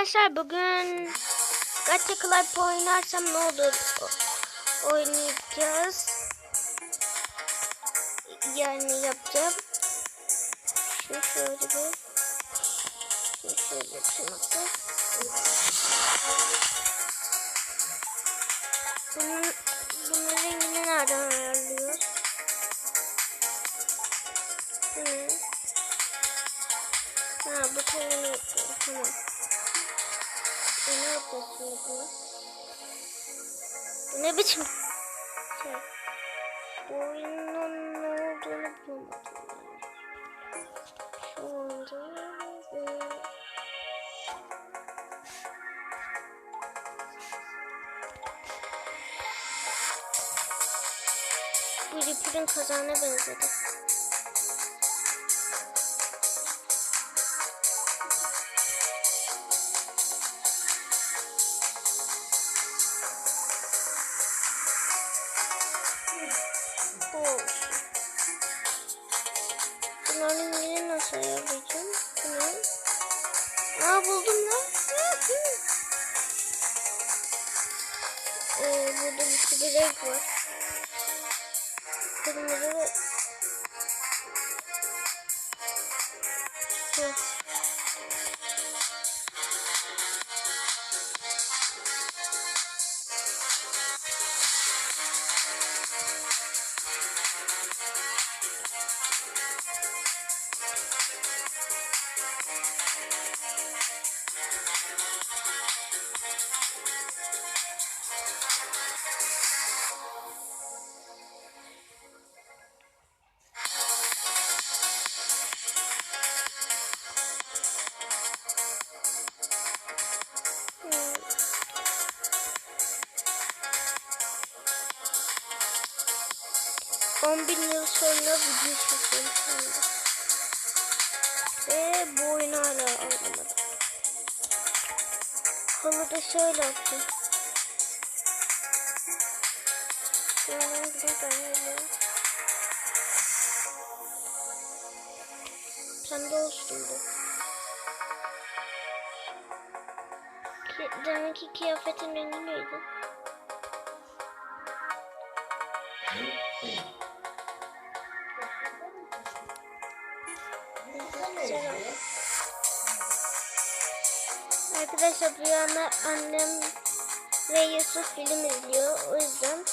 Arkadaşlar bugün Gacha Club oynarsam ne olur oynayacağız. Yani yapacağım. Şunu şöyle bir şunu şöyle yapayım hatta. Bunun, bunun rengini nereden ayarlıyoruz? Bu ne? Ha bu tane tamam. Ne yapıyorsun bu? Bu ne biçim şey? Bu oyunun ne olduğunu bulamadım. Şu anda bu Ripper'in kazağına benzedi. Renk sonra video şu anda. Ve bu oyunu hala alamadım. Halı da şöyle yaptım. Yani buradan öyle. Pembe olsun bu. Ki, deminki kıyafetin rengi neydi? Arkadaşlar bu yana annem ve Yusuf film izliyor. O yüzden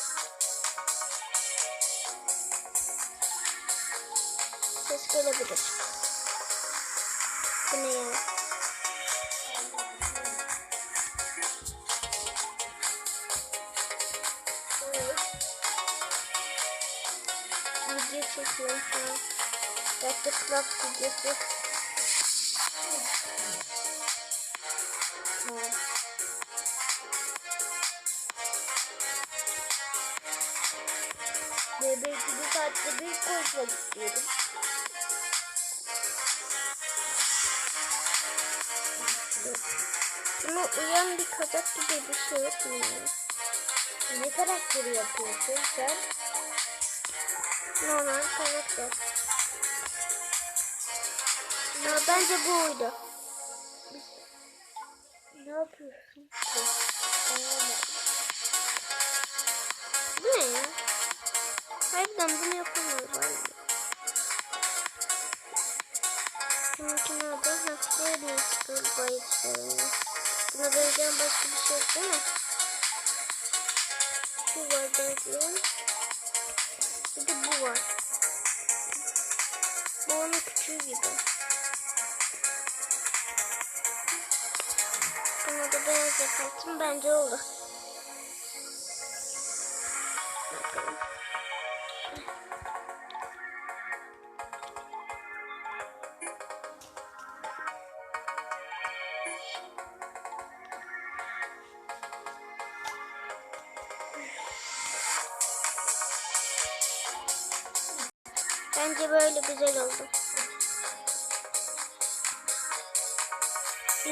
ses gelebilir. Bu ne ya? Video çekiyorum şu an. Gacha Craft videosu. Belki bir saatte bir konuşmak istiyorum. Ama uyan bir kazak gibi bir şey yok mu? Ne karakteri yapıyorsun sen? Normal karakter. Ya bence bu oydu. Ne yapıyorsun? Bu ne ya? Harbiden bunu yapamıyoruz abi. Şununkini adı ha böyle galiba yetiştirelim. Buna benzeyen başka bir şey değil mi? Şu var benzeyen. Bir de bu var. Bu onun küçüğü gibi. Yaparsın bence olur. Bence böyle güzel oldu.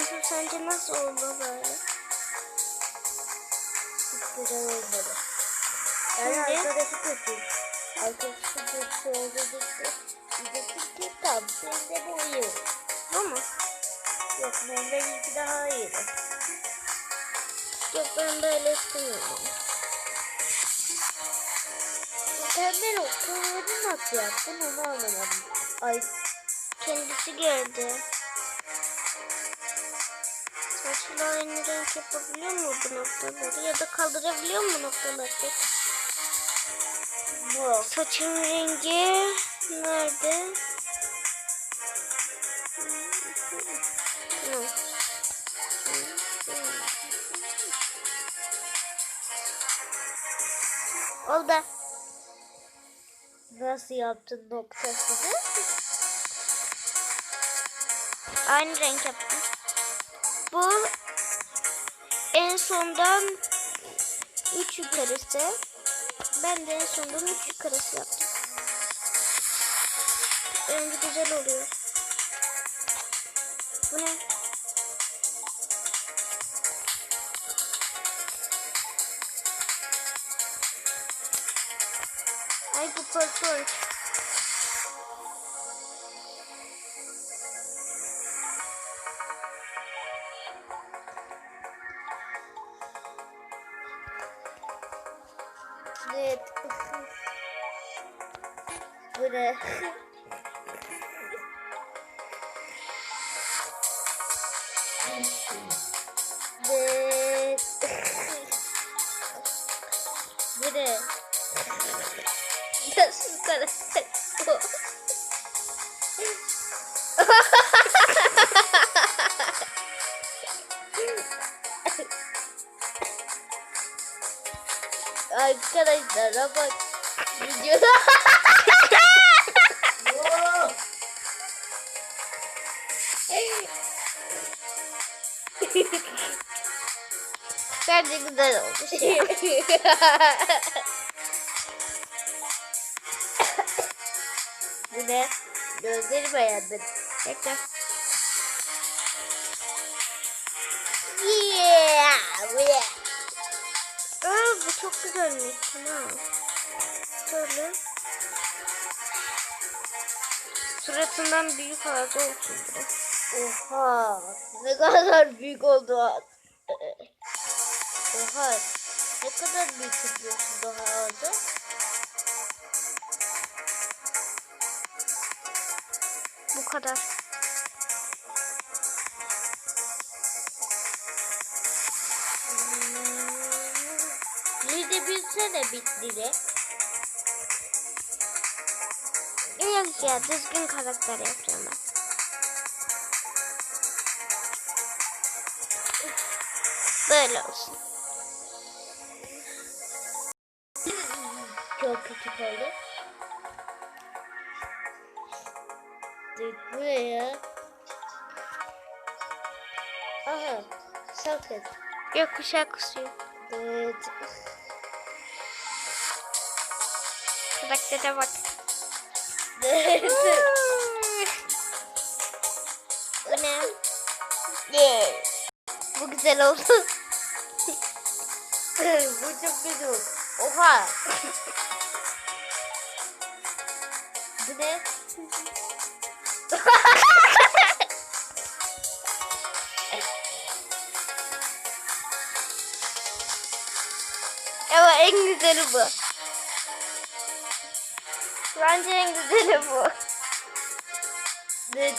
Yusuf sence nasıl oldu böyle? Hiç güzel olmadı. Yani arkadaşı kötü. Arkadaşı kötü olduğu için diyecektim ki tam senin de bu iyi. Bu mu? Yok Norveç'inki daha iyiydi. Yok ben böyle istemiyorum. Pembe noktaları nasıl yaptın onu anlamadım. Ay Kendisi gördü. Saçlı aynı renk yapabiliyor mu bu noktaları? Ya da kaldırabiliyor mu noktaları? bu. Saçın rengi nerede? Oldu. Nasıl yaptın noktasını? Aynı renk yaptım. Bu en sondan 3 yukarısı. Ben de en sondan 3 yukarısı yaptım. Önce güzel oluyor. Bu ne? Ay bu korkunç. Evet. Bu ne? Nasıl karakter bu? Arkadaşlar bak. Bence güzel olmuş. Bu ne? Gözleri beğendim. Bekle. Yeah. Yeah. Aa bu çok güzelmiş. Tamam. Şöyle. Suratından büyük ağzı olsun. Oha. Ne kadar büyük oldu. Oha. Ne kadar büyük yapıyorsun daha orada? Bu kadar. Lide bilsene bitleri. Yok ya düzgün karakter yapacağım ben. Böyle olsun. Çok küçük oldu. Evet, bu ne ya? Aha. Sakın. Gökkuşağı kusuyor. Evet. Karaktere bak. Bu ne? Bu güzel oldu. Bu çok kötü. Oha. bu ne? Ama en güzeli bu. Bence en güzeli bu. Evet.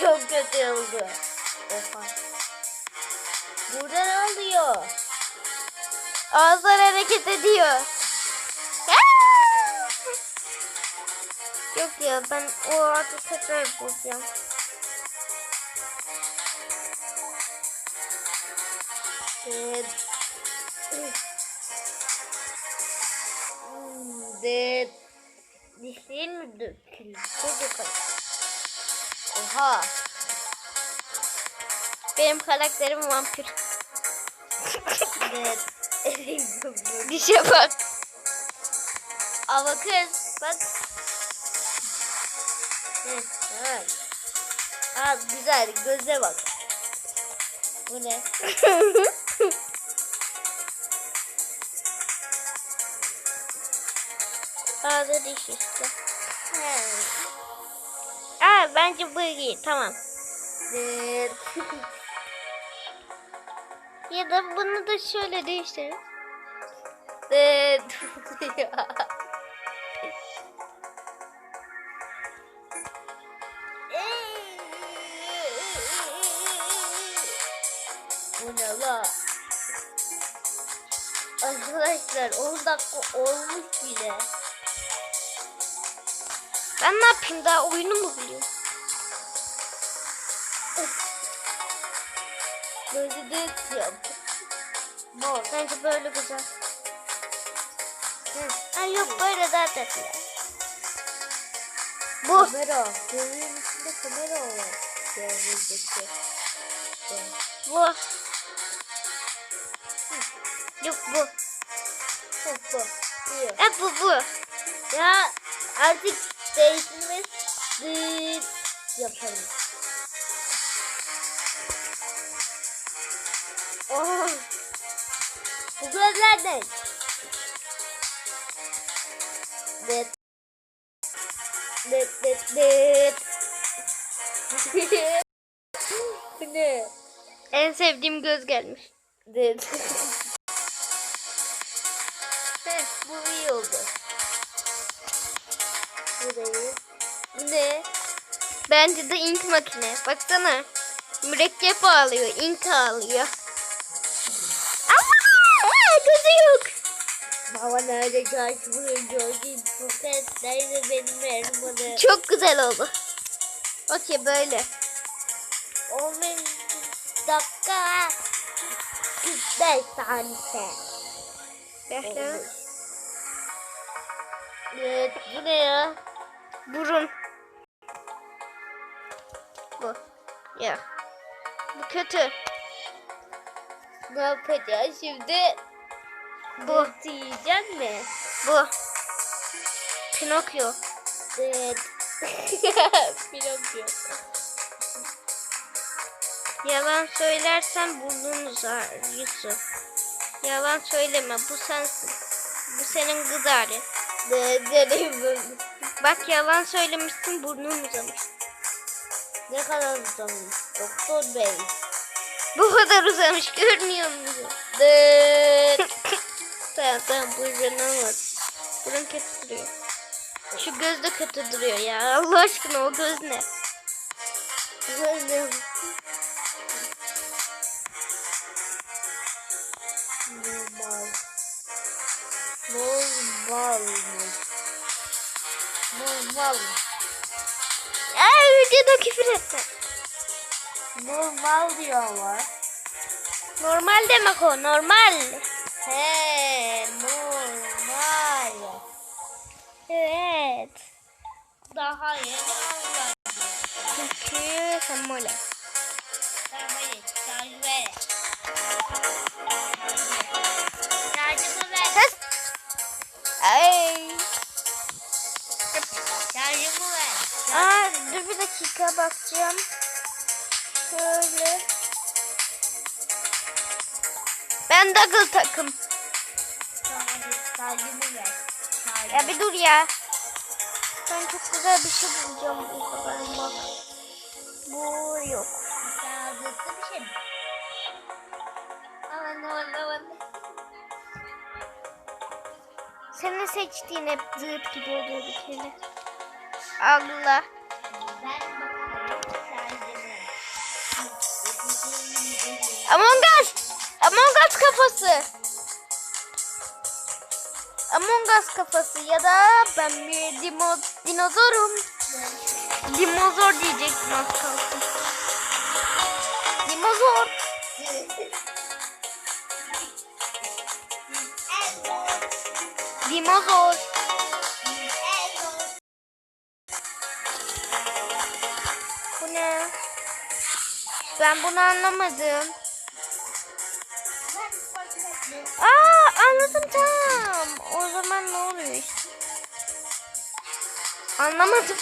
Çok kötü oldu. Oha. Burada ne oluyor? Ağızlar hareket ediyor. Yok ya ben o ağacı tekrar bulacağım. Evet. Hmm, Evet. Dişlerin mi döküldü? Çocuk Oha. Benim karakterim vampir. Evet. Dişe bak. Ama kız bak. Evet. Aa, güzel göze bak. Bu ne? Ağzı diş işte. He. Aa bence bu iyi tamam. Ya da bunu da şöyle değiştirelim. Evet. Bu ne la? Arkadaşlar 10 dakika olmuş bile. Ben ne yapayım daha oyunu mu biliyorum? Böyle de yap. Mor. Bence böyle güzel. Ay yok böyle daha tatlı. Bu. Kamera. Gözünün içinde kamera var. Gözünüzdeki. Bu. Yok bu. Hoppa. İyi. E bu bu. Ya artık değiştirmez. Yapalım. Bu gözler ne? Dıt dıt dıt. Bu ne? En sevdiğim göz gelmiş. Dıt. Heh, bu iyi oldu. Burayı. Bu ne? Bence de ink makine. Baksana. Mürekkep ağlıyor, ink ağlıyor. Baba nerede gördüğüm bu ses nerede benim elmalı? Çok güzel oldu. Okey böyle. 15 dakika 45 saniye. Bekle. Evet bu ne ya? Burun. Bu. Ya. Bu kötü. Ne yapacağız şimdi? Bu. Yiyecek mi? Bu. Pinokyo. Evet. Pinokyo. Yalan söylersen burnun uzar Yusuf. Yalan söyleme bu sensin. Bu senin kız ben? Bak yalan söylemişsin burnun uzamış. Ne kadar uzamış? Doktor bey. Bu kadar uzamış görmüyor musun? Evet. tamam tamam burnun olmaz. Burun kötü duruyor. Şu göz de kötü duruyor ya. Allah aşkına o göz ne? Normal. Normal mı? Normal. Ay videoda küfür etme. Normal diyor ama. Normal demek o normal. Normal. Evet. Daha yeni anladım. Ver. Ses. Ay. Aa, dur bir dakika bakacağım. Şöyle. Ben double takım. Ya bir dur ya. Ben çok güzel bir şey bulacağım bu sefer bak. Bu yok. Sağlıklı bir şey mi? Aman aman aman. Senin seçtiğin hep zıp gibi oluyor bir kere. Allah. Ben. Among Us. Among Us kafası. Among Us kafası ya da ben bir dimo, dinozorum. Dimozor diyecektim az kalsın. Dimozor. Bu ne? Ben bunu anlamadım. Aa anladım tamam. O zaman ne oluyor işte? Anlamadım.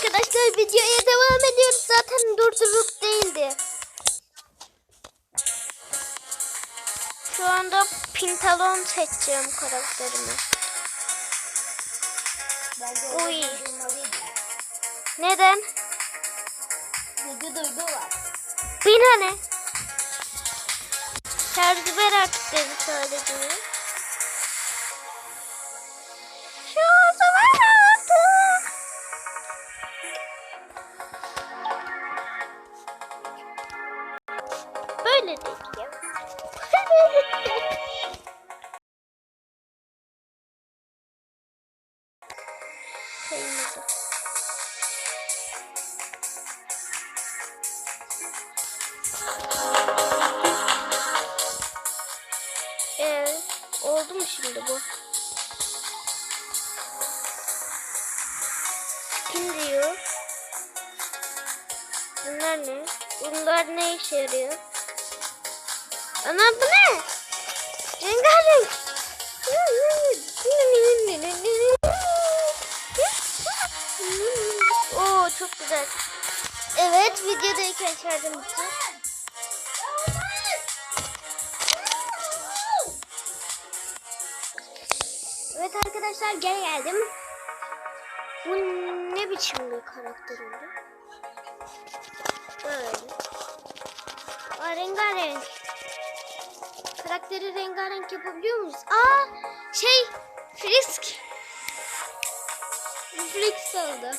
Arkadaşlar videoya devam ediyoruz. Zaten durdurup değildi. Şu anda pintalon seçeceğim karakterimi. Uy. durdurmalıydı. Neden? Video durdular. Bina ne? Şarjı ver artık dedi sadece. Böyle Ana bu ne? Rengarenk. Oo çok güzel. Evet videodayken şarjım bitti. Evet arkadaşlar geri geldim. Bu ne biçim bir karakter oldu? Böyle. Rengarenk. Karakteri rengarenk yapabiliyor muyuz? Aa şey frisk. Frisk oldu.